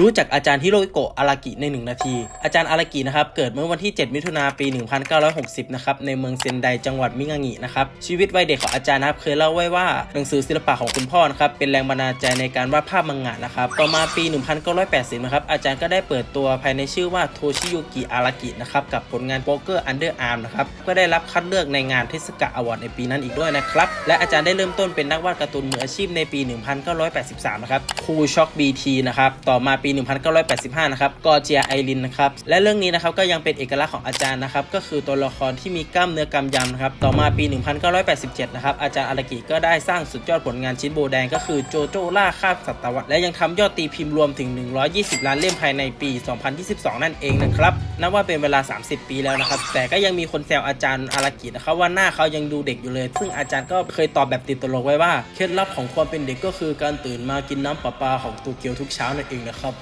รู้จักอาจารย์ฮิโรฮิโกะอารากิใน 1 นาที อาจารย์อารากินะครับ เกิดเมื่อวันที่ 7 มิถุนาปี 1960 นะครับ ในเมืองเซนไดจังหวัดมิงางินะครับ ชีวิตวัยเด็กของอาจารย์นะครับเคยเล่าไว้ว่าหนังสือศิลปะของคุณพ่อนะครับ เป็นแรงบันดาลใจในการวาดภาพมังงะนะครับ ต่อมาปี 1980 นะครับ อาจารย์ก็ได้เปิดตัวภายในชื่อว่าโทชิยุกิอารากินะครับ กับผลงานโป๊กเกอร์อันเดอร์อาร์มนะครับ ก็ได้รับคัดเลือกในงานเทศกาลอวอร์ดในปีนั้นอีกด้วยนะครับ และอาจารย์ได้เริ่มต้นเป็นนักวาดการ์ตูนมืออาชีพในปี 1983 นะครับ คูช็อกบีทีนะครับ ต่อมาปีี 1985 นะครับกอเจียไอรินนะครับและเรื่องนี้นะครับก็ยังเป็นเอกลักษณ์ของอาจารย์นะครับก็คือตัวละครที่มีกล้ามเนื้อกำยำนะครับต่อมาปี 1987 นะครับอาจารย์อารากิก็ได้สร้างสุดยอดผลงานชิ้นโบแดงก็คือโจโจ้ล่าคาบสัตวรรษและยังทำยอดตีพิมพ์รวมถึง 120 ล้านเล่มภายในปี 2022 นั่นเองนะครับนับว่าเป็นเวลา 30 ปีแล้วนะครับแต่ก็ยังมีคนแซวอาจารย์อารากินะครับว่าหน้าเขายังดูเด็กอยู่เลย ซึ่งอาจารย์ก็เคยตอบแบบติดตลกไว้ว่าเคล็ดลับของความเป็นเด็กก็คือการตื่นมากินน้ำประปาของโตเกียวทุกเช้านั่นเองนะครับ